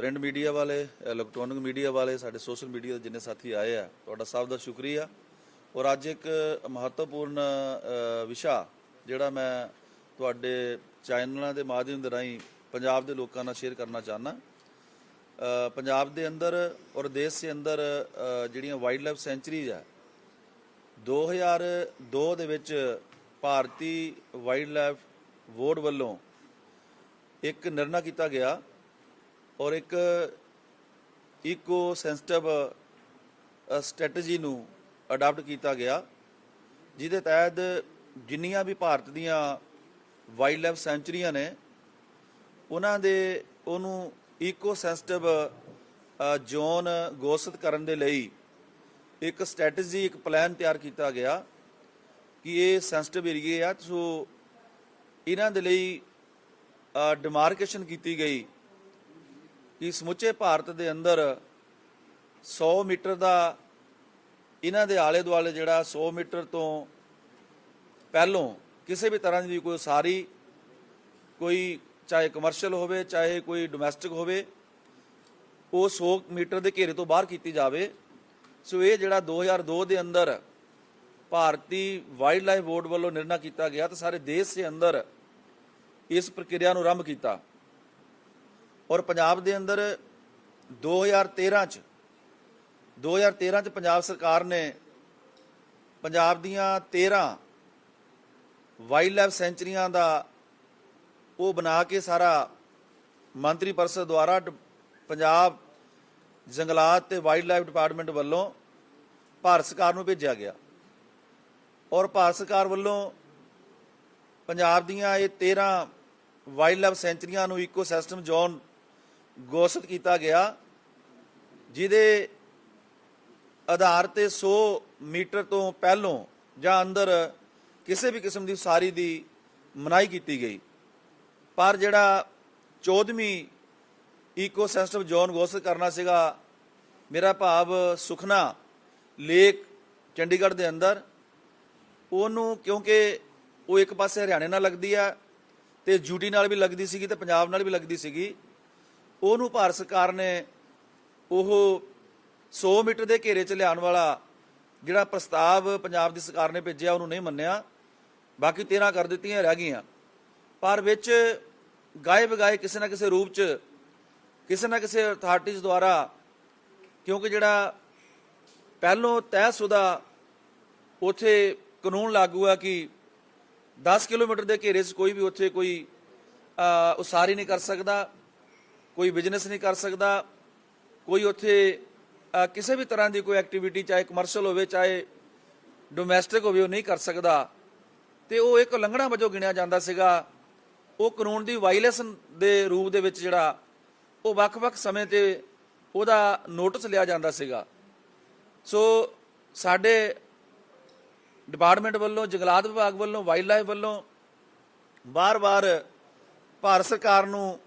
Print media ਵਾਲੇ, electronic media ਵਾਲੇ, ਸਾਡੇ ਸੋਸ਼ਲ ਮੀਡੀਆ ਦੇ ਜਿੰਨੇ ਸਾਥੀ ਆਏ ਆ, ਤੁਹਾਡਾ ਸਭ ਦਾ ਸ਼ੁਕਰੀਆ। ਔਰ ਅੱਜ ਇੱਕ ਮਹੱਤਵਪੂਰਨ ਵਿਸ਼ਾ ਜਿਹੜਾ ਮੈਂ ਤੁਹਾਡੇ ਚੈਨਲਾਂ ਦੇ ਮਾਧਿਅਮ ਦੇ ਰਾਹੀਂ ਪੰਜਾਬ ਦੇ ਲੋਕਾਂ ਨਾਲ ਸ਼ੇਅਰ ਕਰਨਾ ਚਾਹਨਾ ਪੰਜਾਬ ਦੇ ਅੰਦਰ ਔਰ ਦੇਸ਼ ਦੇ ਅੰਦਰ ਜਿਹੜੀਆਂ ਵਾਈਲਡ ਲਾਈਫ ਸੈਂਚਰੀਜ਼ ਆ 2002 ਦੇ ਵਿੱਚ ਭਾਰਤੀ ਵਾਈਲਡ ਲਾਈਫ ਬੋਰਡ ਵੱਲੋਂ ਇੱਕ ਨਿਰਣਾ ਕੀਤਾ ਗਿਆ। ਔਰ ਇੱਕ ਇਕੋ ਸੈਂਸਿਟਿਵ ਸਟ੍ਰੈਟਜੀ ਨੂੰ ਅਡਾਪਟ ਕੀਤਾ ਗਿਆ, ਜਿਹਦੇ ਤਹਿਤ ਜਿੰਨੀਆਂ ਵੀ ਭਾਰਤ ਦੀਆਂ ਵਾਈਲਡ ਲਾਈਫ ਸੈਂਚਰੀਆਂ ਨੇ, ਉਹਨਾਂ ਦੇ, ਉਹਨੂੰ ਇਕੋ ਸੈਂਸਿਟਿਵ ਜ਼ੋਨ ਘੋਸ਼ਿਤ ਕਰਨ ਦੇ ਲਈ ਇੱਕ ਸਟ੍ਰੈਟਜੀ ਇੱਕ ਪਲਾਨ ਤਿਆਰ ਕੀਤਾ ਗਿਆ ਕਿ ਇਹ ਸੈਂਸਿਟਿਵ ਏਰੀਏ ਆ ਸੋ ਇਹਨਾਂ ਦੇ ਲਈ ਡਿਮਾਰਕੇਸ਼ਨ ਕੀਤੀ ਗਈ ਕਿ ਸਮੁੱਚੇ ਭਾਰਤ ਦੇ ਅੰਦਰ 100 ਮੀਟਰ ਦਾ ਇਹਨਾਂ ਦੇ ਆਲੇ ਦੁਆਲੇ ਜਿਹੜਾ 100 ਮੀਟਰ ਤੋਂ ਪਹਿਲੋਂ ਕਿਸੇ ਵੀ ਤਰ੍ਹਾਂ ਦੀ ਕੋਈ ਸਾਰੀ ਕੋਈ ਚਾਹੇ ਕਮਰਸ਼ੀਅਲ ਹੋਵੇ, ਚਾਹੇ ਕੋਈ ਡੋਮੈਸਟਿਕ ਹੋਵੇ, ਉਹ 100 ਮੀਟਰ ਦੇ ਘੇਰੇ ਤੋਂ ਬਾਹਰ ਕੀਤੀ ਜਾਵੇ। ਸੋ ਇਹ ਜਿਹੜਾ 2002 ਦੇ ਅੰਦਰ ਭਾਰਤੀ ਵਾਈਲਡ ਲਾਈਫ ਬੋਰਡ ਵੱਲੋਂ ਨਿਰਣਾ ਕੀਤਾ ਗਿਆ ਤਾਂ ਸਾਰੇ ਦੇਸ਼ ਦੇ ਅੰਦਰ ਇਸ ਪ੍ਰਕਿਰਿਆ ਨੂੰ ਆਰੰਭ ਕੀਤਾ। ਔਰ ਪੰਜਾਬ ਦੇ ਅੰਦਰ 2013 ਚ 2013 ਚ ਪੰਜਾਬ ਸਰਕਾਰ ਨੇ ਪੰਜਾਬ ਦੀਆਂ 13 ਵਾਈਲਡ ਲਾਈਫ ਸੈਂਚਰੀਆਂ ਦਾ ਉਹ ਬਣਾ ਕੇ ਸਾਰਾ ਮੰਤਰੀ ਪਰਿਸ਼ਦ ਦੁਆਰਾ ਪੰਜਾਬ ਜੰਗਲਾਤ ਤੇ ਵਾਈਲਡ ਲਾਈਫ ਡਿਪਾਰਟਮੈਂਟ ਵੱਲੋਂ ਭਾਰਤ ਸਰਕਾਰ ਨੂੰ ਭੇਜਿਆ ਗਿਆ। ਔਰ ਭਾਰਤ ਸਰਕਾਰ ਵੱਲੋਂ ਪੰਜਾਬ ਦੀਆਂ ਇਹ 13 ਵਾਈਲਡ ਲਾਈਫ ਸੈਂਚਰੀਆਂ ਨੂੰ ਇਕੋਸਿਸਟਮ ਜ਼ੋਨ ਘੋਸ਼ਿਤ ਕੀਤਾ ਗਿਆ, ਜਿਹਦੇ ਆਧਾਰ ਤੇ 100 ਮੀਟਰ ਤੋਂ ਪਹਿਲੋਂ ਜਾਂ ਅੰਦਰ ਕਿਸੇ ਵੀ ਕਿਸਮ ਦੀ ਉਸਾਰੀ ਦੀ ਮਨਾਹੀ ਕੀਤੀ ਗਈ। ਪਰ ਜਿਹੜਾ 14ਵੀਂ ਇਕੋਸਿਸਟਮ ਜ਼ੋਨ ਘੋਸ਼ਿਤ ਕਰਨਾ ਸੀਗਾ, ਮੇਰਾ ਭਾਵ ਸੁਖਨਾ ਲੇਕ ਚੰਡੀਗੜ੍ਹ ਦੇ ਅੰਦਰ, ਉਹਨੂੰ ਕਿਉਂਕਿ ਉਹ ਇੱਕ ਪਾਸੇ ਹਰਿਆਣੇ ਨਾਲ ਲੱਗਦੀ ਆ ਤੇ ਯੂਟੀ ਨਾਲ ਵੀ ਲੱਗਦੀ ਸੀਗੀ ਤੇ ਪੰਜਾਬ ਨਾਲ ਵੀ ਲੱਗਦੀ ਸੀਗੀ ਉਹਨੂੰ ਭਾਰਤ ਸਰਕਾਰ ਨੇ ਉਹ 100 ਮੀਟਰ ਦੇ ਘੇਰੇ 'ਚ ਲਿਆਉਣ ਵਾਲਾ ਜਿਹੜਾ ਪ੍ਰਸਤਾਵ ਪੰਜਾਬ ਦੀ ਸਰਕਾਰ ਨੇ ਭੇਜਿਆ, ਉਹਨੂੰ ਨਹੀਂ ਮੰਨਿਆ। ਬਾਕੀ 13 ਕਰ ਦਿੱਤੀਆਂ, ਰਹਿ ਗਈਆਂ। ਪਰ ਵਿੱਚ ਗਾਏ ਬਗਾਏ ਕਿਸੇ ਨਾ ਕਿਸੇ ਰੂਪ 'ਚ, ਕਿਸੇ ਨਾ ਕਿਸੇ ਅਥਾਰਟੀਜ਼ ਦੁਆਰਾ, ਕਿਉਂਕਿ ਜਿਹੜਾ ਪਹਿਲੋਂ ਤੈਅਸ਼ੁਦਾ ਉਥੇ ਕਾਨੂੰਨ ਲਾਗੂ ਆ ਕਿ 10 ਕਿਲੋਮੀਟਰ ਦੇ ਘੇਰੇ 'ਚ ਕੋਈ ਵੀ ਉੱਥੇ ਕੋਈ ਉਸਾਰੀ ਨਹੀਂ ਕਰ ਸਕਦਾ। ਕੋਈ ਬਿਜ਼ਨਸ ਨਹੀਂ ਕਰ ਸਕਦਾ, ਕੋਈ ਉੱਥੇ ਕਿਸੇ ਵੀ ਤਰ੍ਹਾਂ ਦੀ ਕੋਈ ਐਕਟੀਵਿਟੀ ਚਾਹੇ ਕਮਰਸ਼ੀਅਲ ਹੋਵੇ, ਚਾਹੇ ਡੋਮੈਸਟਿਕ ਹੋਵੇ, ਉਹ ਨਹੀਂ ਕਰ ਸਕਦਾ। ਤੇ ਉਹ ਇੱਕ ਉਲੰਘਣਾ ਵਜੋਂ ਗਿਣਿਆ ਜਾਂਦਾ ਸੀਗਾ। ਉਹ ਕਾਨੂੰਨ ਦੀ ਵਾਇਲੇਸ਼ਨ ਦੇ ਰੂਪ ਦੇ ਵਿੱਚ ਜਿਹੜਾ, ਉਹ ਵੱਖ-ਵੱਖ ਸਮੇਂ ਤੇ ਉਹਦਾ ਨੋਟਿਸ ਲਿਆ ਜਾਂਦਾ ਸੀਗਾ। ਸੋ ਸਾਡੇ ਡਿਪਾਰਟਮੈਂਟ ਵੱਲੋਂ, ਜੰਗਲਾਤ ਵਿਭਾਗ ਵੱਲੋਂ ਵਾਈਲਡ ਲਾਈਫ ਵੱਲੋਂ ਬਾਰ-ਬਾਰ ਭਾਰਤ ਸਰਕਾਰ ਨੂੰ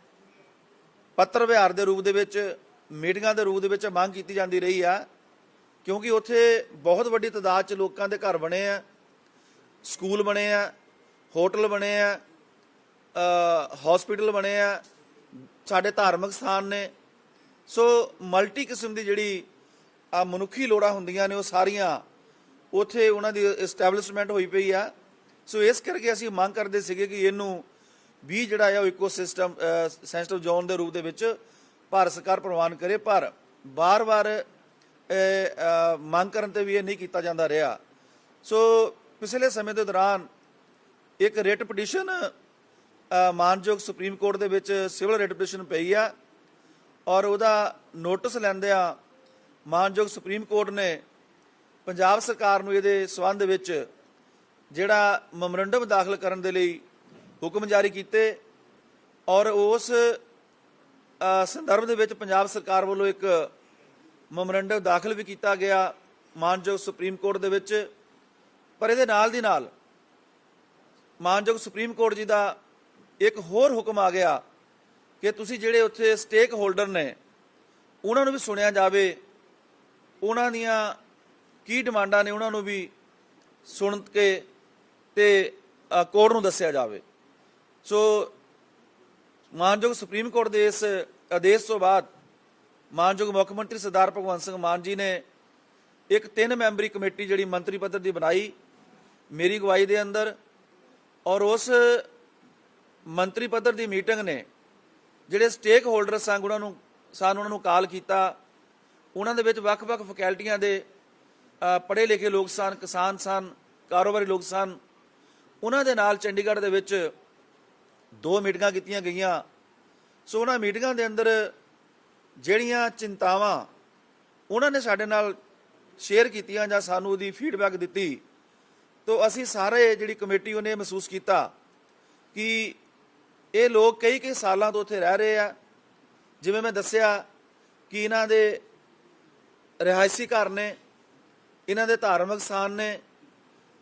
ਪੱਤਰ ਵਿਹਾਰ ਦੇ ਰੂਪ ਦੇ ਵਿੱਚ, ਮੀਟਿੰਗਾਂ ਦੇ ਰੂਪ ਦੇ ਵਿੱਚ ਮੰਗ ਕੀਤੀ ਜਾਂਦੀ ਰਹੀ ਆ, ਕਿਉਂਕਿ ਉੱਥੇ ਬਹੁਤ ਵੱਡੀ ਤਾਦਾਦ 'ਚ ਲੋਕਾਂ ਦੇ ਘਰ ਬਣੇ ਆ, ਸਕੂਲ ਬਣੇ ਆ, ਹੋਟਲ ਬਣੇ ਆ ਹਸਪੀਟਲ ਬਣੇ ਆ, ਸਾਡੇ ਧਾਰਮਿਕ ਸਥਾਨ ਨੇ। ਸੋ ਮਲਟੀ ਕਿਸਮ ਦੀ ਜਿਹੜੀ ਆ ਮਨੁੱਖੀ ਲੋੜਾਂ ਹੁੰਦੀਆਂ ਨੇ, ਉਹ ਸਾਰੀਆਂ ਉਥੇ ਉਹਨਾਂ ਦੀ ਐਸਟੈਬਲਿਸ਼ਮੈਂਟ ਹੋਈ ਪਈ ਆ। ਸੋ ਇਸ ਕਰਕੇ ਅਸੀਂ ਮੰਗ ਕਰਦੇ ਸੀਗੇ ਕਿ ਇਹਨੂੰ ਵੀ ਜਿਹੜਾ ਆ ਉਹ ਇਕੋਸਿਸਟਮ ਸੈਂਸਿਟਿਵ ਜ਼ੋਨ ਦੇ ਰੂਪ ਦੇ ਵਿੱਚ ਭਾਰਤ ਸਰਕਾਰ ਪ੍ਰਵਾਨ ਕਰੇ, ਪਰ ਬਾਰ-ਬਾਰ ਮੰਗ ਕਰਨ ਤੇ ਵੀ ਇਹ ਨਹੀਂ ਕੀਤਾ ਜਾਂਦਾ ਰਿਹਾ। ਸੋ ਪਿਛਲੇ ਸਮੇਂ ਦੇ ਦੌਰਾਨ ਇੱਕ ਰਿਟ ਪਟੀਸ਼ਨ ਮਾਨਯੋਗ ਸੁਪਰੀਮ ਕੋਰਟ ਦੇ ਵਿੱਚ ਸਿਵਲ ਰਿਟ ਪਟੀਸ਼ਨ ਪਈ ਆ, ਔਰ ਉਹਦਾ ਨੋਟਿਸ ਲੈਂਦਿਆਂ ਮਾਨਯੋਗ ਸੁਪਰੀਮ ਕੋਰਟ ਨੇ ਪੰਜਾਬ ਸਰਕਾਰ ਨੂੰ ਇਹਦੇ ਸਬੰਧ ਵਿੱਚ ਜਿਹੜਾ ਮੈਮੋਰੰਡਮ ਦਾਖਲ ਕਰਨ ਦੇ ਲਈ ਹੁਕਮ ਜਾਰੀ ਕੀਤੇ ਔਰ ਉਸ ਸੰਦਰਭ ਦੇ ਵਿੱਚ ਪੰਜਾਬ ਸਰਕਾਰ ਵੱਲੋਂ ਇੱਕ ਮੈਮੋਰੰਡਮ ਦਾਖਲ ਵੀ ਕੀਤਾ ਗਿਆ ਮਾਨਯੋਗ ਸੁਪਰੀਮ ਕੋਰਟ ਦੇ ਵਿੱਚ। ਪਰ ਇਹਦੇ ਨਾਲ ਦੀ ਨਾਲ ਮਾਨਯੋਗ ਸੁਪਰੀਮ ਕੋਰਟ ਜੀ ਦਾ ਇੱਕ ਹੋਰ ਹੁਕਮ ਆ ਗਿਆ ਕਿ ਤੁਸੀਂ ਜਿਹੜੇ ਉੱਥੇ ਸਟੇਕ ਹੋਲਡਰ ਨੇ, ਉਹਨਾਂ ਨੂੰ ਵੀ ਸੁਣਿਆ ਜਾਵੇ। ਉਹਨਾਂ ਦੀਆਂ ਕੀ ਡਿਮਾਂਡਾਂ ਨੇ, ਉਹਨਾਂ ਨੂੰ ਵੀ ਸੁਣ ਕੇ ਤੇ ਕੋਰਟ ਨੂੰ ਦੱਸਿਆ ਜਾਵੇ। ਸੋ ਮਾਨਯੋਗ ਸੁਪਰੀਮ ਕੋਰਟ ਦੇ ਇਸ ਆਦੇਸ਼ ਤੋਂ ਬਾਅਦ ਮਾਨਯੋਗ ਮੁੱਖ ਮੰਤਰੀ ਸਰਦਾਰ ਭਗਵੰਤ ਸਿੰਘ ਮਾਨ ਜੀ ਨੇ ਇੱਕ ਤਿੰਨ ਮੈਂਬਰੀ ਕਮੇਟੀ ਜਿਹੜੀ ਮੰਤਰੀ ਪੱਧਰ ਦੀ ਬਣਾਈ, ਮੇਰੀ ਅਗਵਾਈ ਦੇ ਅੰਦਰ ਔਰ ਉਸ ਮੰਤਰੀ ਪੱਧਰ ਦੀ ਮੀਟਿੰਗ ਨੇ ਜਿਹੜੇ ਸਟੇਕ ਹੋਲਡਰ ਸਨ, ਉਹਨਾਂ ਨੂੰ ਸਾਨੂੰ, ਉਹਨਾਂ ਨੂੰ ਕਾਲ ਕੀਤਾ। ਉਹਨਾਂ ਦੇ ਵਿੱਚ ਵੱਖ-ਵੱਖ ਫੈਕਲਟੀਆਂ ਦੇ ਪੜ੍ਹੇ ਲਿਖੇ ਲੋਕ ਸਨ, ਕਿਸਾਨ ਸਨ, ਕਾਰੋਬਾਰੀ ਲੋਕ ਸਨ। ਉਹਨਾਂ ਦੇ ਨਾਲ ਚੰਡੀਗੜ੍ਹ ਦੇ ਵਿੱਚ ਦੋ ਮੀਟਿੰਗਾਂ ਕੀਤੀਆਂ ਗਈਆਂ। ਸੋ ਉਹਨਾਂ ਮੀਟਿੰਗਾਂ ਦੇ ਅੰਦਰ ਜਿਹੜੀਆਂ ਚਿੰਤਾਵਾਂ ਉਹਨਾਂ ਨੇ ਸਾਡੇ ਨਾਲ ਸ਼ੇਅਰ ਕੀਤੀਆਂ ਜਾਂ ਸਾਨੂੰ ਉਹਦੀ ਫੀਡਬੈਕ ਦਿੱਤੀ, ਤੋ ਅਸੀਂ ਸਾਰੇ ਜਿਹੜੀ ਕਮੇਟੀ ਉਹਨੇ ਮਹਿਸੂਸ ਕੀਤਾ ਕਿ ਇਹ ਲੋਕ ਕਈ ਕਈ ਸਾਲਾਂ ਤੋਂ ਉੱਥੇ ਰਹਿ ਰਹੇ ਆ। ਜਿਵੇਂ ਮੈਂ ਦੱਸਿਆ ਕਿ ਇਹਨਾਂ ਦੇ ਰਿਹਾਇਸ਼ੀ ਘਰ ਨੇ, ਇਹਨਾਂ ਦੇ ਧਾਰਮਿਕ ਸਥਾਨ ਨੇ,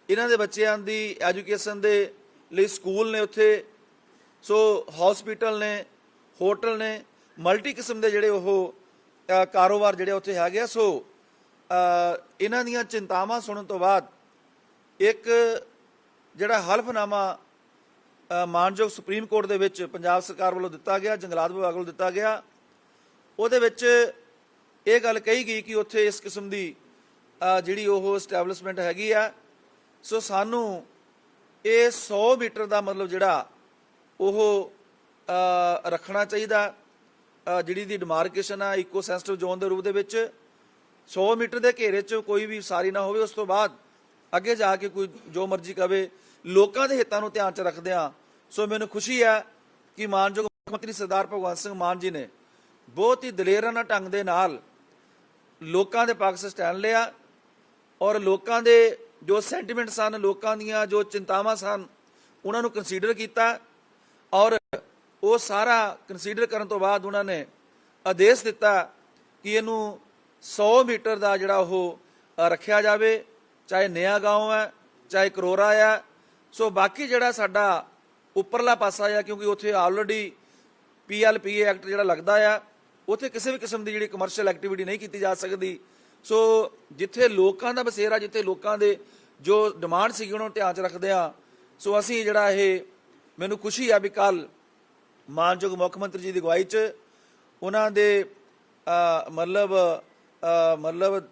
ਇਹਨਾਂ ਦੇ ਬੱਚਿਆਂ ਦੀ ਐਜੂਕੇਸ਼ਨ ਦੇ ਲਈ ਸਕੂਲ ਨੇ ਉੱਥੇ। ਸੋ ਹਸਪੀਟਲ ਨੇ ਹੋਟਲ ਨੇ ਮਲਟੀ ਕਿਸਮ ਦੇ ਜਿਹੜੇ ਉਹ ਕਾਰੋਬਾਰ ਜਿਹੜੇ ਉੱਥੇ ਹੈਗੇ ਆ। ਸੋ ਇਹਨਾਂ ਦੀਆਂ ਚਿੰਤਾਵਾਂ ਸੁਣਨ ਤੋਂ ਬਾਅਦ ਇੱਕ ਜਿਹੜਾ ਹਲਫਨਾਮਾ ਅ, ਮਾਨਯੋਗ ਸੁਪਰੀਮ ਕੋਰਟ ਦੇ ਵਿੱਚ ਪੰਜਾਬ ਸਰਕਾਰ ਵੱਲੋਂ ਦਿੱਤਾ ਗਿਆ ਜੰਗਲਾਤ ਵਿਭਾਗ ਵੱਲੋਂ ਦਿੱਤਾ ਗਿਆ। ਉਹਦੇ ਵਿੱਚ ਇਹ ਗੱਲ ਕਹੀ ਗਈ ਕਿ ਉੱਥੇ ਇਸ ਕਿਸਮ ਦੀ ਜਿਹੜੀ ਉਹ ਸਟੈਬਲਿਸ਼ਮੈਂਟ ਹੈਗੀ ਆ। ਸੋ ਸਾਨੂੰ ਇਹ 100 ਮੀਟਰ ਦਾ ਮਤਲਬ ਜਿਹੜਾ ਉਹ ਰੱਖਣਾ ਚਾਹੀਦਾ। ਜਿਹੜੀ ਦੀ ਡਿਮਾਰਕੇਸ਼ਨ ਆ ਇਕੋ ਸੈਂਸਿਟਿਵ ਜ਼ੋਨ ਦੇ ਰੂਪ ਦੇ ਵਿੱਚ 100 ਮੀਟਰ ਦੇ ਘੇਰੇ 'ਚ ਕੋਈ ਵੀ ਸਾਰੀ ਨਾ ਹੋਵੇ, ਉਸ ਤੋਂ ਬਾਅਦ ਅੱਗੇ ਜਾ ਕੇ ਕੋਈ ਜੋ ਮਰਜ਼ੀ ਕਵੇ, ਲੋਕਾਂ ਦੇ ਹਿੱਤਾਂ ਨੂੰ ਧਿਆਨ 'ਚ ਰੱਖਦਿਆਂ ਸੋ ਮੈਨੂੰ ਖੁਸ਼ੀ ਹੈ ਕਿ ਮਾਨਯੋਗ ਮੁੱਖ ਮੰਤਰੀ ਸਰਦਾਰ ਭਗਵੰਤ ਸਿੰਘ ਮਾਨ ਜੀ ਨੇ ਬਹੁਤ ਹੀ ਦਲੇਰਾਨਾ ਢੰਗ ਦੇ ਨਾਲ ਲੋਕਾਂ ਦੇ ਪੱਖ 'ਚ ਸਟੈਂਡ ਲਿਆ ਔਰ ਲੋਕਾਂ ਦੇ ਜੋ ਸੈਂਟੀਮੈਂਟ ਸਨ, ਲੋਕਾਂ ਦੀਆਂ ਜੋ ਚਿੰਤਾਵਾਂ ਸਨ, ਉਹਨਾਂ ਨੂੰ ਕੰਸੀਡਰ ਕੀਤਾ। ਔਰ ਉਹ ਸਾਰਾ ਕੰਸੀਡਰ ਕਰਨ ਤੋਂ ਬਾਅਦ ਉਹਨਾਂ ਨੇ ਆਦੇਸ਼ ਦਿੱਤਾ ਕਿ ਇਹਨੂੰ 100 ਮੀਟਰ ਦਾ ਜਿਹੜਾ ਉਹ ਅ, ਰੱਖਿਆ ਜਾਵੇ ਚਾਹੇ ਨਿਆ گاؤں ਹੈ ਚਾਹੇ ਕਰੋਰਾ ਆ ਸੋ ਬਾਕੀ ਜਿਹੜਾ ਸਾਡਾ ਉੱਪਰਲਾ ਪਾਸਾ ਆ ਕਿਉਂਕਿ ਉੱਥੇ ਆਲਰੇਡੀ ਪੀਐਲਪੀਏ ਐਕਟ ਜਿਹੜਾ ਲੱਗਦਾ ਆ ਉੱਥੇ ਕਿਸੇ ਵੀ ਕਿਸਮ ਦੀ ਜਿਹੜੀ ਕਮਰਸ਼ੀਅਲ ਐਕਟੀਵਿਟੀ ਨਹੀਂ ਕੀਤੀ ਜਾ ਸਕਦੀ ਸੋ ਜਿੱਥੇ ਲੋਕਾਂ ਦਾ ਬਸੇਰਾ ਜਿੱਥੇ ਲੋਕਾਂ ਦੇ ਜੋ ਡਿਮਾਂਡ ਸੀਗੀ ਉਹਨਾਂ ਨੂੰ ਧਿਆਨ 'ਚ ਰੱਖਦੇ ਆ ਸੋ ਅਸੀਂ ਜਿਹੜਾ ਇਹ ਮੈਨੂੰ ਖੁਸ਼ੀ ਆ ਵੀ ਕੱਲ ਮਾਨਯੋਗ ਮੁੱਖ ਮੰਤਰੀ ਜੀ ਦੀ ਅਗਵਾਈ 'ਚ ਉਹਨਾਂ ਦੇ ਮਤਲਬ ਮਤਲਬ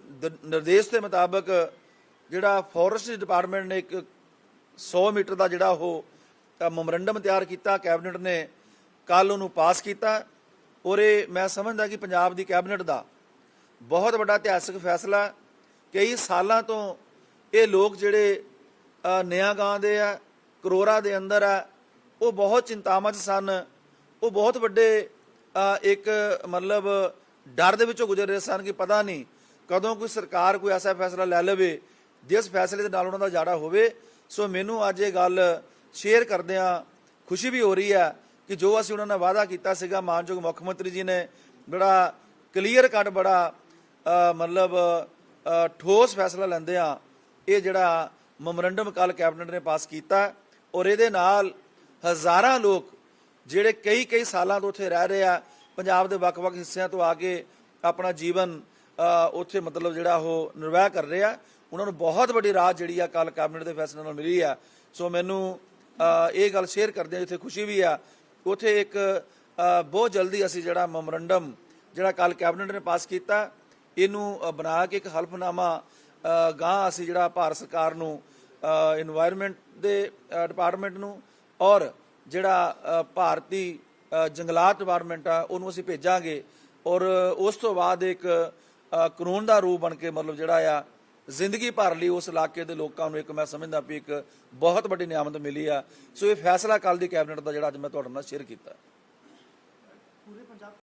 ਨਿਰਦੇਸ਼ ਦੇ ਮੁਤਾਬਕ ਜਿਹੜਾ ਫੋਰੈਸਟ ਡਿਪਾਰਟਮੈਂਟ ਨੇ ਇੱਕ 100 ਮੀਟਰ ਦਾ ਜਿਹੜਾ ਉਹ ਮੈਮੋਰੰਡਮ ਤਿਆਰ ਕੀਤਾ ਕੈਬਨਿਟ ਨੇ ਕੱਲ ਉਹਨੂੰ ਪਾਸ ਕੀਤਾ। ਔਰ ਇਹ ਮੈਂ ਸਮਝਦਾ ਕਿ ਪੰਜਾਬ ਦੀ ਕੈਬਨਿਟ ਦਾ ਬਹੁਤ ਵੱਡਾ ਇਤਿਹਾਸਕ ਫੈਸਲਾ ਕਈ ਸਾਲਾਂ ਤੋਂ ਇਹ ਲੋਕ ਜਿਹੜੇ ਅ, ਨਿਆਂ ਗਾਂ ਦੇ ਆ ਕਰੋਰਾ ਦੇ ਅੰਦਰ ਆ ਉਹ ਬਹੁਤ ਚਿੰਤਾਵਾਂ 'ਚ ਸਨ। ਉਹ ਬਹੁਤ ਵੱਡੇ ਇੱਕ ਮਤਲਬ ਡਰ ਦੇ ਵਿੱਚੋਂ ਗੁਜ਼ਰ ਰਹੇ ਸਨ ਕਿ ਪਤਾ ਨਹੀਂ ਕਦੋਂ ਕੋਈ ਸਰਕਾਰ ਕੋਈ ਐਸਾ ਫੈਸਲਾ ਲੈ ਲਵੇ ਜਿਸ ਫੈਸਲੇ ਦੇ ਨਾਲ ਉਹਨਾਂ ਦਾ ਜਾੜਾ ਹੋਵੇ। ਸੋ ਮੈਨੂੰ ਅੱਜ ਇਹ ਗੱਲ ਸ਼ੇਅਰ ਕਰਦਿਆਂ ਖੁਸ਼ੀ ਵੀ ਹੋ ਰਹੀ ਹੈ ਕਿ ਜੋ ਅਸੀਂ ਉਹਨਾਂ ਨਾਲ ਵਾਅਦਾ ਕੀਤਾ ਸੀਗਾ, ਮਾਨਯੋਗ ਮੁੱਖ ਮੰਤਰੀ ਜੀ ਨੇ ਬੜਾ ਕਲੀਅਰ ਕੱਟ ਬੜਾ ਮਤਲਬ ਠੋਸ ਫੈਸਲਾ ਲੈਂਦੇ ਆ ਇਹ ਜਿਹੜਾ ਮੈਮੋਰੰਡਮ ਕੱਲ ਕੈਬਨਿਟ ਨੇ ਪਾਸ ਕੀਤਾ ਔਰ ਇਹਦੇ ਨਾਲ ਹਜ਼ਾਰਾਂ ਲੋਕ ਜਿਹੜੇ ਕਈ ਕਈ ਸਾਲਾਂ ਤੋਂ ਉੱਥੇ ਰਹਿ ਰਹੇ ਆ, ਪੰਜਾਬ ਦੇ ਵੱਖ-ਵੱਖ ਹਿੱਸਿਆਂ ਤੋਂ ਆ ਕੇ ਆਪਣਾ ਜੀਵਨ ਉੱਥੇ ਮਤਲਬ ਜਿਹੜਾ ਉਹ ਨਿਰਵਾਹ ਕਰ ਰਹੇ ਆ। ਉਹਨਾਂ ਨੂੰ ਬਹੁਤ ਵੱਡੀ ਰਾਹ ਜਿਹੜੀ ਆ ਕੱਲ ਕੈਬਨਿਟ ਦੇ ਫੈਸਲੇ ਨਾਲ ਮਿਲੀ ਆ। ਸੋ ਮੈਨੂੰ ਇਹ ਗੱਲ ਸ਼ੇਅਰ ਕਰਦੇ ਆ ਜਿੱਥੇ ਖੁਸ਼ੀ ਵੀ ਆ। ਉੱਥੇ ਇੱਕ ਬਹੁਤ ਜਲਦੀ ਅਸੀਂ ਜਿਹੜਾ ਮੈਮੋਰੰਡਮ ਜਿਹੜਾ ਕੱਲ ਕੈਬਨਿਟ ਨੇ ਪਾਸ ਕੀਤਾ, ਇਹਨੂੰ ਬਣਾ ਕੇ ਇੱਕ ਹਲਫਨਾਮਾ ਗਾਂ ਅਸੀਂ ਜਿਹੜਾ ਭਾਰਤ ਸਰਕਾਰ ਨੂੰ এনवायरमेंट ਦੇ ਡਿਪਾਰਟਮੈਂਟ ਨੂੰ ਔਰ ਜਿਹੜਾ ਭਾਰਤੀ ਜੰਗਲਾਤ ਡਿਪਾਰਟਮੈਂਟ ਆ, ਉਹਨੂੰ ਅਸੀਂ ਭੇਜਾਂਗੇ। ਔਰ ਉਸ ਤੋਂ ਬਾਅਦ ਇੱਕ ਕਾਨੂੰਨ ਦਾ ਰੂਪ ਬਣ ਕੇ ਮਤਲਬ ਜਿਹੜਾ ਆ, ਜ਼ਿੰਦਗੀ ਭਰ ਲਈ ਉਸ ਇਲਾਕੇ ਦੇ ਲੋਕਾਂ ਨੂੰ ਇੱਕ ਮੈਂ ਸਮਝਦਾ ਵੀ ਇੱਕ ਬਹੁਤ ਵੱਡੀ ਨਿਆਮਤ ਮਿਲੀ ਆ। ਸੋ ਇਹ ਫੈਸਲਾ ਕੱਲ ਦੀ ਕੈਬਨਿਟ ਦਾ ਜਿਹੜਾ ਅੱਜ ਮੈਂ ਤੁਹਾਡੇ ਨਾਲ ਸ਼ੇਅਰ ਕੀਤਾ।